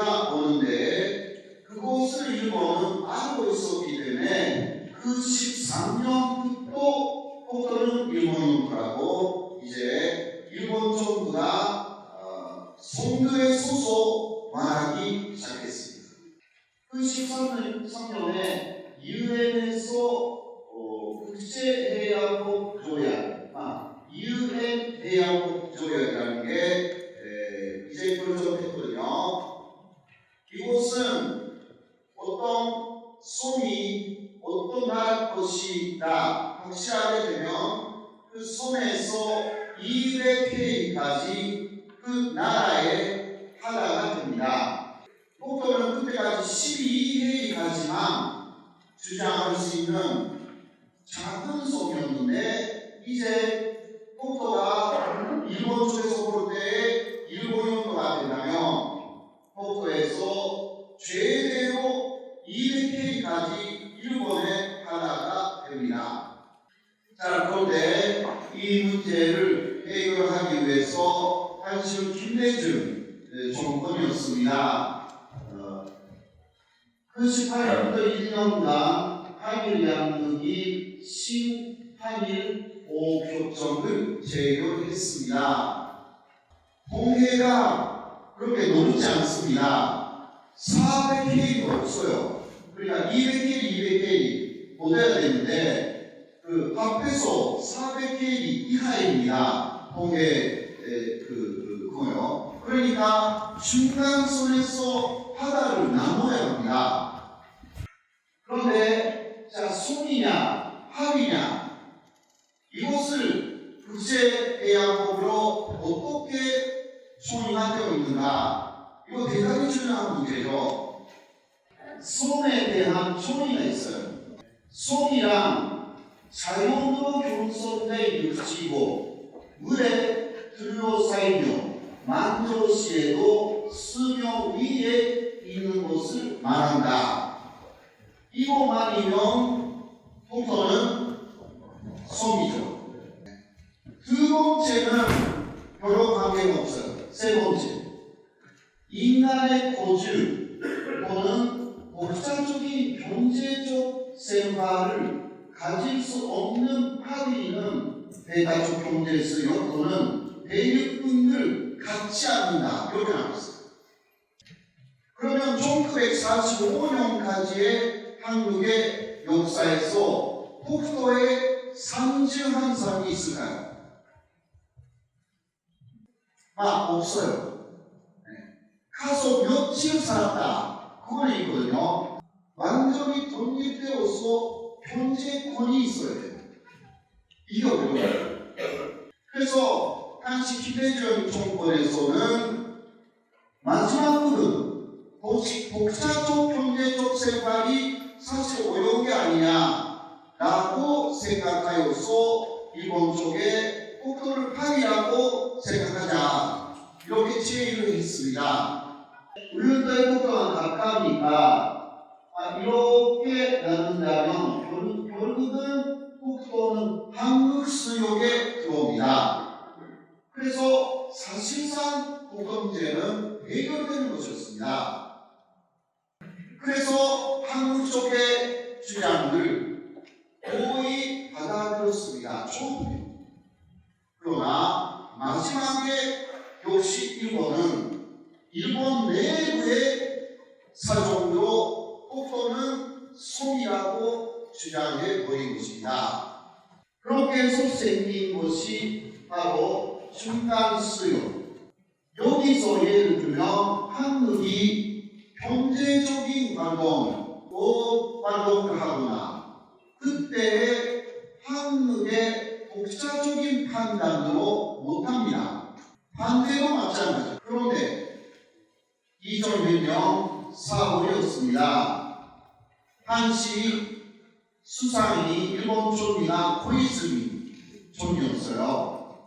오는데 그곳을 일본은 알고 있었기 때문에 그 13년부터 폭도는 일본 거라고 이제 일본 정부가 어, 송교에 소소 말하기 시작했습니다. 그 13년에 유엔에서 어, 국제해양법 조약, 아, 유엔 해양법 조약이라는 게 에, 이제 결정했거든요. 이곳은 어떤 섬이 어떤 나라 것이다 확실하게 되면 그 섬에서 200회까지 그 나라의 하나가 됩니다. 목표는 그때까지 12회까지만 주장할 수 있는 작은 섬이었는데 이제 폭도가 일본 쪽에서 볼때 일본 용도가 된다면 폭도에서 최대로 200회까지 일본의 하나가 됩니다. 자 그런데 이 문제를 해결하기 위해서 한실 김대중 네, 정권이었습니다. 어, 그 18년부터 1년간 한일 양국이 신한일 오교점을 체결했습니다. 동해가 그렇게 넓지 않습니다. 400K도 없어요. 그러니까 200K, 200K 못 해야 되는데 그 합해서 400K 이하입니다. 에, 그, 그 그거요. 그러니까 중간선에서 바다를 나눠야 합니다. 그런데 자 숨이냐 합이냐 이것을 국제해양법으로 어떻게 총인하되어 있는가 이거 대단히 중요한 문제죠. 손에 대한 총이가 있어요. 손이랑 자연으로 형성된 육지고 물에 둘러싸이며 만조시에도 수명 위에 있는 것을 말한다. 이거만이면 폭도는 섬이죠. 두 번째는 별로 관계가 없어요. 세 번째. 인간의 거주 또는 복잡적인 경제적 생활을 가질 수 없는 파리는 대다수 경제에서 여건은 대륙분을 갖지 않는다. 이렇게 나왔어요. 그러면 1945년까지의 한국의 역사에서 폭도의 상징한 사람이 있을까요? 아, 없어요. 네. 가서 며칠 살았다. 그건 있거든요. 완전히 독립되어서 경제권이 있어야 돼요. 이게 어려워요. 그래서 당시 김대중 정권에서는 마지막 부분 복지- 복잡적 경제적 생활이 사실 어려운 게 아니냐라고 생각하여서 일본 쪽에 폭도를 파기라고 생각하자 이렇게 제의를 했습니다. 울릉 가까우니까 아, 이렇게 나눈다면 결- 결국은 폭도는 한국 수역에 들어옵니다. 그래서 사실상 폭도 문제는 해결되는 것이었습니다. 그래서 한국 쪽의 주장을 거의 받아들였습니다. 처음에. 그러나 마지막에 역시 일본은 일본 내부의 사정으로 폭도는 섬이라고 주장해 버린 것입니다. 그렇게 해서 생긴 것이 바로 중간수요. 여기서 예를 들면 한국이 경제적인 활동, 뭐 활동을 하거나 그때의 한국의 독자적인 판단으로 못합니다. 반대로 마찬가지. 그런데 2001년 4월이었습니다. 한시 수상이 일본 총리가 코이즈미 총리였어요.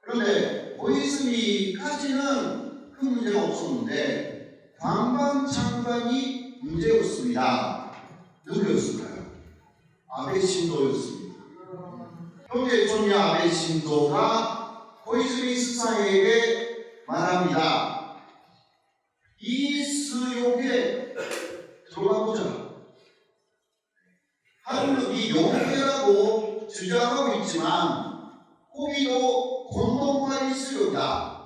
그런데 코이즈미까지는 큰 문제가 없었는데 관광장관이 문제였습니다. 누구였을까요? 아베 신도였습니다. 현재 총리 아베 신도가 코이즈미 수상에게 말합니다. 이 스욕에 들어가 보자. 한국이 용해라고 주장하고 있지만 거기도 공동화의 스욕이다.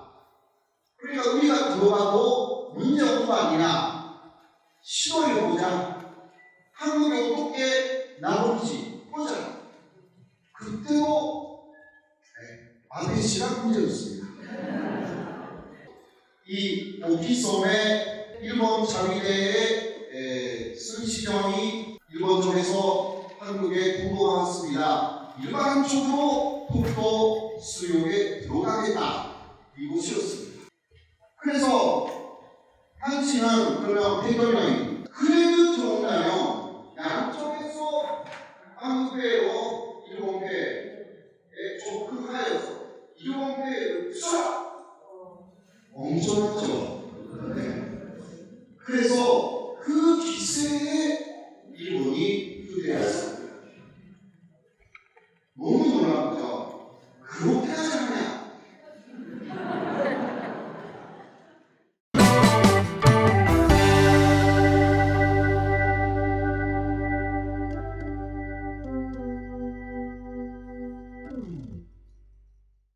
그러니까 우리가 들어가도 문제 없는 거 아니냐. 시도해 보자. 한국이 어떻게 나올지 보자. 그때도 네, 아베시가 문제였습니다. 이 오피솜의 일본 자위대의 승시경이 일본 쪽에서 한국에 보고왔습니다. 일반적으로 독도 수용에 들어가겠다 이것이었습니다. 그래서 한치는 그러면 패널명이 그래도 들어온다면 양쪽에서 한국회로 일본배에 적극하여서 일본배를 쏴! 엄청났죠. 네. 그래서